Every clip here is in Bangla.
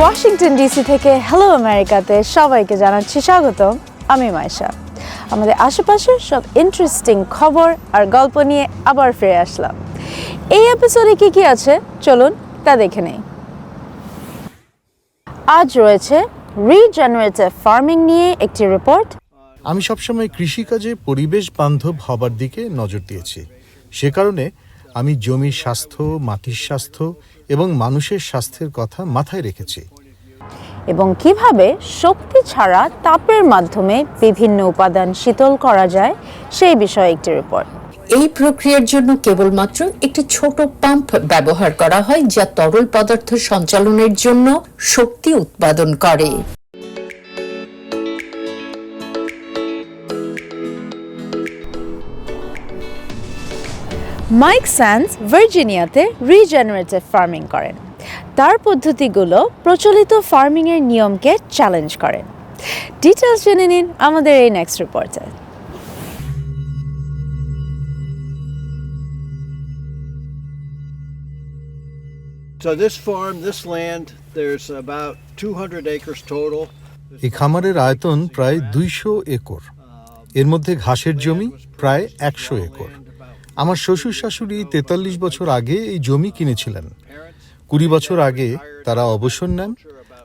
ওয়াশিংটন ডিসি থেকে হ্যালো আমেরিকাতে সবাইকে জানাচ্ছি স্বাগতম। আমি মাইশা আমাদের আশেপাশের সব ইন্টারেস্টিং খবর আর গল্প নিয়ে আবার ফিরে আসলাম। এই এপিসোডে কি কি আছে? চলুন তা দেখে নেই। আজ রয়েছে রিজেনারেটিভ ফার্মিং নিয়ে একটি রিপোর্ট আমি সবসময় কৃষিকাজে পরিবেশ বান্ধব হবার দিকে নজর দিয়েছি। সে কারণে আমি জমির স্বাস্থ্য মাটির স্বাস্থ্য এবং মানুষের স্বাস্থ্যের কথা মাথায় রেখেছি। এবং কীভাবে শক্তি ছাড়া তাপের মাধ্যমে বিভিন্ন উপাদান শীতল করা যায় সেই বিষয়ে একটি রিপোর্ট এই প্রক্রিয়ার জন্য কেবলমাত্র একটি ছোট পাম্প ব্যবহার করা হয় যা তরল পদার্থ সঞ্চালনের জন্য শক্তি উৎপাদন করে। মাইক স্যান্স ভার্জিনিয়াতে রিজেনারেটিভ ফার্মিং করেন। তার পদ্ধতিগুলো প্রচলিত ফার্মিংয়ের নিয়মকে চ্যালেঞ্জ করেন। ডিটেলস জেনে নিন আমাদের এই নেক্সট রিপোর্টে So this farm, this land, there's about 200 acres total. এই খামারের আয়তন প্রায় দুইশো একর। এর মধ্যে ঘাসের জমি প্রায় একশো একর। আমার শ্বশুর শাশুড়ি তেতাল্লিশ বছর আগে এই জমি কিনেছিলেন। কুড়ি বছর আগে তারা অবসর নেন।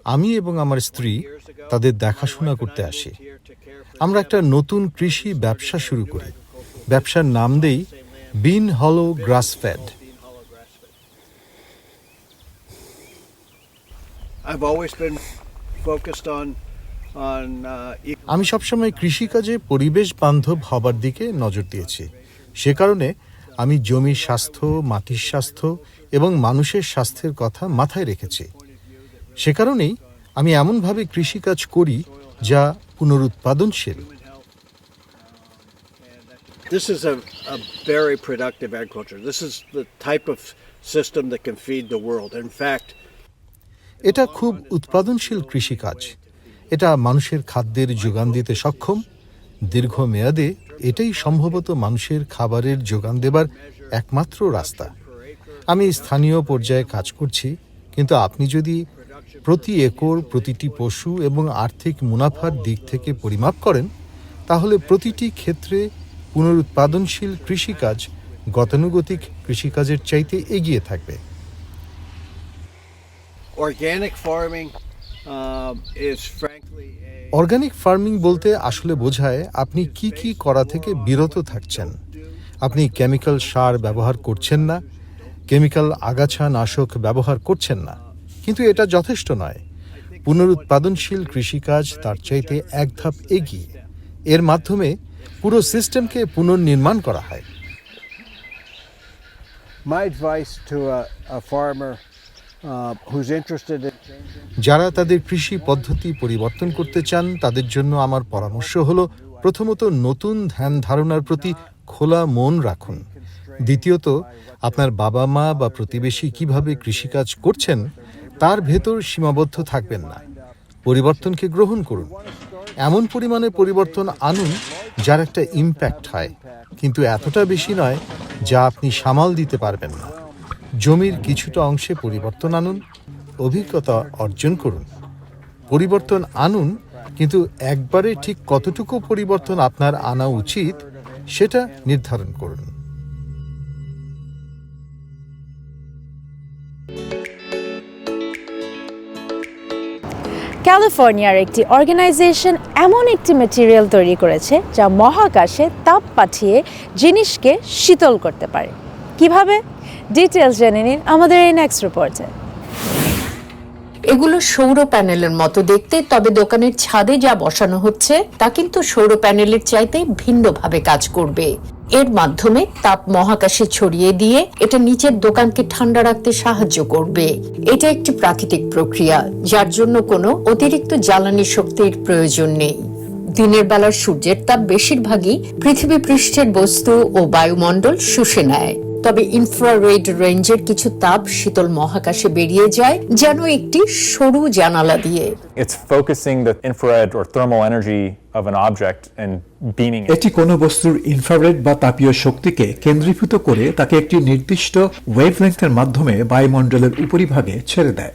আমি এবং আমার স্ত্রী তাদের দেখাশোনা করতে আসি। আমরা একটা নতুন কৃষি ব্যবসা শুরু করি। ব্যবসার নাম দেই বিন হলো grass fed. I've always been focused on on uh, e- আমি সবসময় কৃষিকাজে পরিবেশ বান্ধব হবার দিকে নজর দিয়েছি। সে কারণে আমি জমির স্বাস্থ্য মাটির স্বাস্থ্য এবং মানুষের স্বাস্থ্যের কথা মাথায় রেখেছি সে কারণেই আমি এমনভাবে কৃষিকাজ করি যা পুনরুৎপাদনশীল this is a, a very productive agriculture. This is the type of system that can feed the world. In fact, এটা খুব উৎপাদনশীল কৃষিকাজ এটা মানুষের খাদ্যের যোগান দিতে সক্ষম দীর্ঘমেয়াদে এটাই সম্ভবত মানুষের খাবারের যোগান দেবার একমাত্র রাস্তা। আমি স্থানীয় পর্যায়ে কাজ করছি, কিন্তু আপনি যদি প্রতি একর প্রতিটি পশু এবং আর্থিক মুনাফার দিক থেকে পরিমাপ করেন, তাহলে প্রতিটি ক্ষেত্রে পুনরুৎপাদনশীল কৃষিকাজ গতানুগতিক কৃষিকাজের চাইতে এগিয়ে থাকবে। Frankly a অর্গানিক ফার্মিং বলতে আসলে বোঝায় আপনি কি কি করা থেকে বিরত থাকছেন। আপনি কেমিক্যাল সার ব্যবহার করছেন না কেমিক্যাল আগাছা নাশক ব্যবহার করছেন না। কিন্তু এটা যথেষ্ট নয়। পুনরুৎপাদনশীল কৃষিকাজ তার চাইতে এক ধাপ এগিয়ে। এর মাধ্যমে পুরো সিস্টেমকে পুনর্নির্মাণ করা হয়। My advice to যারা তাদের কৃষি পদ্ধতি পরিবর্তন করতে চান, তাদের জন্য আমার পরামর্শ হলো, প্রথমত নতুন ধ্যান ধারণার প্রতি খোলা মন রাখুন। দ্বিতীয়ত, আপনার বাবা মা বা প্রতিবেশী কীভাবে কৃষিকাজ করছেন, তার ভেতর সীমাবদ্ধ থাকবেন না। পরিবর্তনকে গ্রহণ করুন। এমন পরিমাণে পরিবর্তন আনুন যার একটা ইম্প্যাক্ট হয়, কিন্তু এতটা বেশি নয় যা আপনি সামাল দিতে পারবেন না। জমির কিছুটা অংশে পরিবর্তন আনুন, অভিজ্ঞতা অর্জন করুন। পরিবর্তন আনুন, কিন্তু একবারে ঠিক কতটুকু পরিবর্তন আপনার আনা উচিত, সেটা নির্ধারণ করুন। ক্যালিফোর্নিয়ার একটি অর্গানাইজেশন এমন একটি মেটেরিয়াল তৈরি করেছে, যা মহাকাশে তাপ পাঠিয়ে জিনিসকে শীতল করতে পারে। কীভাবে? ডিটেলস জেনে নিন আমাদের এই নেক্সট রিপোর্টে এগুলো সৌর প্যানেলের মতো দেখতে, তবে দোকানের ছাদে যা বসানো হচ্ছে, তা কিন্তু সৌর প্যানেলের চাইতে ভিন্নভাবে কাজ করবে। এর মাধ্যমে তাপ মহাকাশে ছড়িয়ে দিয়ে এটা নিচের দোকানকে ঠান্ডা রাখতে সাহায্য করবে। এটা একটি প্রাকৃতিক প্রক্রিয়া, যার জন্য কোনো অতিরিক্ত জ্বালানি শক্তির প্রয়োজন নেই। দিনের বেলার সূর্যের তাপ বেশিরভাগই পৃথিবী পৃষ্ঠের বস্তু ও বায়ুমণ্ডল শুষে নেয়। তবে ইনফ্রারেড রেঞ্জের কিছু তাপ শীতল মহাকাশে বেরিয়ে যায় যেন একটি সরু জানালা দিয়ে। It's focusing the infrared or thermal energy of an object and beaming এটি কোনো বস্তুর ইনফ্রারেড বা তাপীয় শক্তিকে কেন্দ্রীভূত করে তাকে একটি নির্দিষ্ট ওয়েভলেংথের মাধ্যমে বায়ুমণ্ডলের উপরিভাগে ছেড়ে দেয়।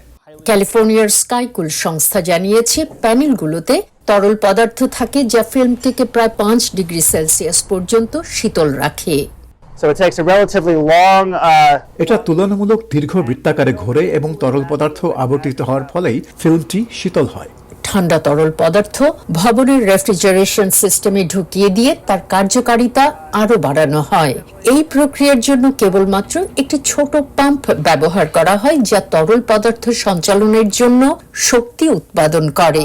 ক্যালিফোর্নিয়ার স্কাইকুল সংস্থা জানিয়েছে প্যানেলগুলোতে তরল পদার্থ থাকে যা ফিল্মটিকে প্রায় পাঁচ ডিগ্রি সেলসিয়াস পর্যন্ত শীতল রাখে। Uh, এটা তুলনামূলক দীর্ঘ বৃত্তাকারে ঘোরে এবং তরল পদার্থ আবর্তিত হওয়ার ফলেই ফিল্মটি শীতল হয়। ঠান্ডা তরল পদার্থ ভবনের রেফ্রিজারেশন সিস্টেমে ঢুকিয়ে দিয়ে তার কার্যকারিতা আরও বাড়ানো হয়। এই প্রক্রিয়ার জন্য কেবলমাত্র একটি ছোট পাম্প ব্যবহার করা হয় যা তরল পদার্থ সঞ্চালনের জন্য শক্তি উৎপাদন করে।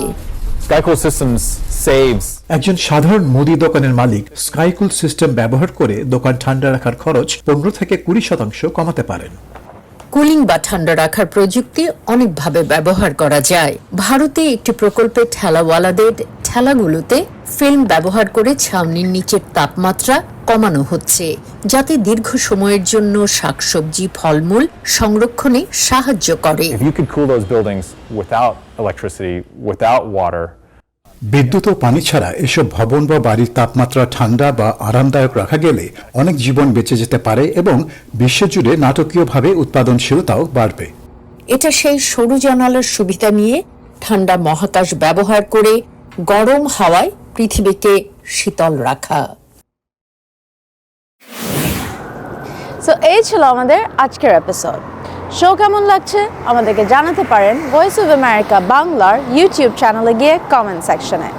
Skycool Systems saves একজন সাধারণ মুদি দোকানের মালিক স্কাইকুল সিস্টেম ব্যবহার করে দোকান ঠান্ডা রাখার খরচ পনেরো থেকে কুড়ি শতাংশ কমাতে পারেন। কুলিং বা ঠান্ডা রাখার প্রযুক্তি অনেকভাবে ব্যবহার করা যায়। ভারতে একটি প্রকল্পে ঠেলাওয়ালাদের ঠেলাগুলোতে ফিল্ম ব্যবহার করে ছাউনির নিচের তাপমাত্রা কমানো হচ্ছে যাতে দীর্ঘ সময়ের জন্য শাকসবজি ফলমূল সংরক্ষণে সাহায্য করে। বিদ্যুৎ ও পানি ছাড়া এসব ভবন বা বাড়ির তাপমাত্রা ঠান্ডা বা আরামদায়ক রাখা গেলে অনেক জীবন বেঁচে যেতে পারে এবং বিশ্বজুড়ে নাটকীয়ভাবে উৎপাদনশীলতাও বাড়বে। এটা সেই সরু জানালার সুবিধা নিয়ে ঠান্ডা মহাকাশ ব্যবহার করে গরম হাওয়ায় পৃথিবীকে শীতল রাখা। সো এই ছিল আমাদের আজকের এপিসোড শো কেমন লাগছে? আমাদেরকে জানাতে পারেন ভয়েস অফ আমেরিকা বাংলার ইউটিউব চ্যানেলে গিয়ে কমেন্ট সেকশনে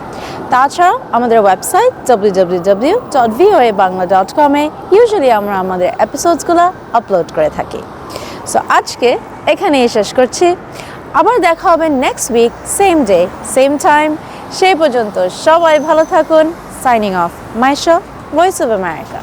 তাছাড়াও আমাদের website W W W dot VOA Bangla dot কমে ইউজুয়ালি আমরা আমাদের এপিসোডসগুলো আপলোড করে থাকি। সো আজকে এখানেই শেষ করছি। আবার দেখা হবে next week same day same time সেই পর্যন্ত সবাই ভালো থাকুন। Signing off মাইশো voice of America